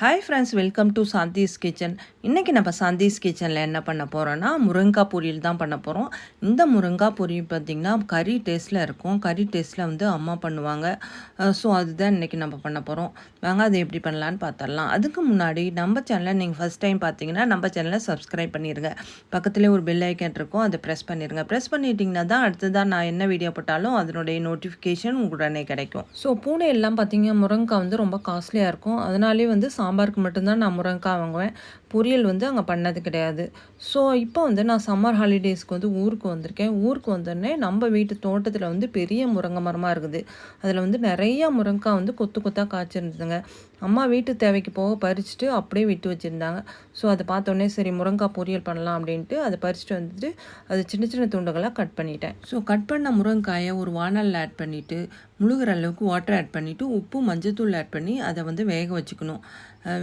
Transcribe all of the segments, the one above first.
Hi friends welcome to Shanthi's kitchen இன்றைக்கி நம்ம சாந்திஸ் கிச்சனில் என்ன பண்ண போகிறோன்னா முருங்காய் பொரியல் தான் பண்ண போகிறோம் இந்த முருங்காய் பொரியல் பார்த்திங்கன்னா கறி டேஸ்ட்டில் இருக்கும். கறி டேஸ்ட்டில் வந்து அம்மா பண்ணுவாங்க. ஸோ அதுதான் இன்றைக்கி நம்ம பண்ண போகிறோம் வாங்க அதை எப்படி பண்ணலான்னு பார்த்துடலாம் அதுக்கு முன்னாடி நம்ம சேனலை நீங்கள் ஃபஸ்ட் டைம் பார்த்தீங்கன்னா நம்ம சேனலை சப்ஸ்கிரைப் பண்ணிடுங்க பக்கத்துலேயே ஒரு பெல் ஐக்கன் இருக்கும். அதை ப்ரெஸ் பண்ணிடுங்க ப்ரெஸ் பண்ணிட்டீங்கன்னா தான் அடுத்ததான் நான் என்ன வீடியோ போட்டாலும் அதனுடைய நோட்டிஃபிகேஷன் உடனே கிடைக்கும். ஸோ பூனை எல்லாம் பார்த்தீங்கன்னா முருங்காய் வந்து ரொம்ப காஸ்ட்லியாக இருக்கும். அதனாலே வந்து சாம்பாருக்கு மட்டும்தான் நான் முருங்கைக்காய் வாங்குவேன். பொரியல் வந்து அங்கே பண்ணது கிடையாது. ஸோ இப்போ வந்து நான் சம்மர் ஹாலிடேஸ்க்கு வந்து ஊருக்கு வந்திருக்கேன். ஊருக்கு வந்தோடனே நம்ம வீட்டு தோட்டத்தில் வந்து பெரிய முருங்கை மரமாக இருக்குது. அதில் வந்து நிறையா முருங்கைக்காய் வந்து கொத்து கொத்தாக காய்ச்சிருந்ததுங்க. அம்மா வீட்டு தேவைக்கு போக பறிச்சுட்டு அப்படியே விட்டு வச்சுருந்தாங்க. ஸோ அதை பார்த்தோன்னே சரி முருங்கைக்காய் பொரியல் பண்ணலாம் அப்படின்ட்டு அதை பறிச்சுட்டு வந்துட்டு அது சின்ன சின்ன துண்டுகளாக கட் பண்ணிட்டேன். ஸோ கட் பண்ண முருங்கைக்காயை ஒரு வானலில் ஆட் பண்ணிவிட்டு முழுகிற அளவுக்கு வாட்டர் ஆட் பண்ணிவிட்டு உப்பு மஞ்சத்தூள் ஆட் பண்ணி அதை வந்து வேக வச்சுக்கணும்.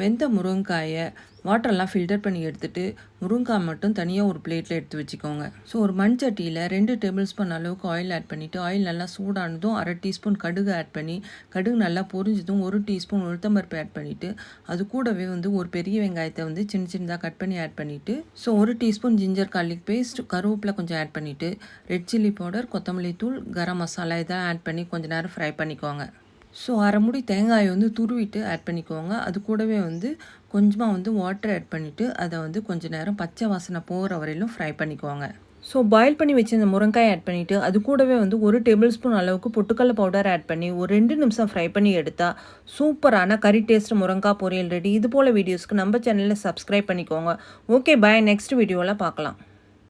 வெந்த முருங்கைக்காயை வாட்டர்லாம் ஃபில்டர் பண்ணி எடுத்துகிட்டு முருங்காய் மட்டும் தனியாக ஒரு பிளேட்டில் எடுத்து வச்சுக்கோங்க. ஸோ ஒரு மண் சட்டியில் ரெண்டு டேபிள் ஸ்பூன் அளவுக்கு ஆயில் ஆட் பண்ணிவிட்டு ஆயில் நல்லா சூடானதும் அரை டீஸ்பூன் கடுகு ஆட் பண்ணி கடுகு நல்லா பொரிஞ்சதும் ஒரு டீஸ்பூன் உளுத்தம்பருப்பு ஆட் பண்ணிவிட்டு அது கூடவே வந்து ஒரு பெரிய வெங்காயத்தை வந்து சின்ன சின்னதாக கட் பண்ணி ஆட் பண்ணிவிட்டு ஸோ ஒரு டீஸ்பூன் ஜிஞ்சர் கார்லிக் பேஸ்ட் கருவேப்பிலை கொஞ்சம் ஆட் பண்ணிவிட்டு ரெட் சில்லி பவுடர் கொத்தமல்லி தூள் கரம் மசாலா இதெல்லாம் ஆட் பண்ணி கொஞ்சம் நேரம் ஃப்ரை பண்ணிக்கோங்க. ஸோ அரை முடி தேங்காயை வந்து துருவிட்டு ஆட் பண்ணிக்கோங்க. அது கூடவே வந்து கொஞ்சமாக வந்து வாட்டர் ஆட் பண்ணிவிட்டு அதை வந்து கொஞ்சம் நேரம் பச்சை வாசனை போகிற வரையிலும் ஃப்ரை பண்ணிக்கோங்க. ஸோ பாயில் பண்ணி வச்சு இந்த முருங்காய் ஆட் பண்ணிவிட்டு அது கூடவே வந்து ஒரு டேபிள் ஸ்பூன் அளவுக்கு பொட்டுக்கடலை பவுடர் ஆட் பண்ணி ஒரு ரெண்டு நிமிஷம் ஃப்ரை பண்ணி எடுத்தால் சூப்பரான கறி டேஸ்ட் முருங்காய் பொரியல் ரெடி இது போல் வீடியோஸ்க்கு நம்ம சேனலில் சப்ஸ்கிரைப் பண்ணிக்கோங்க. ஓகே பாய் நெக்ஸ்ட் வீடியோவில் பார்க்கலாம்.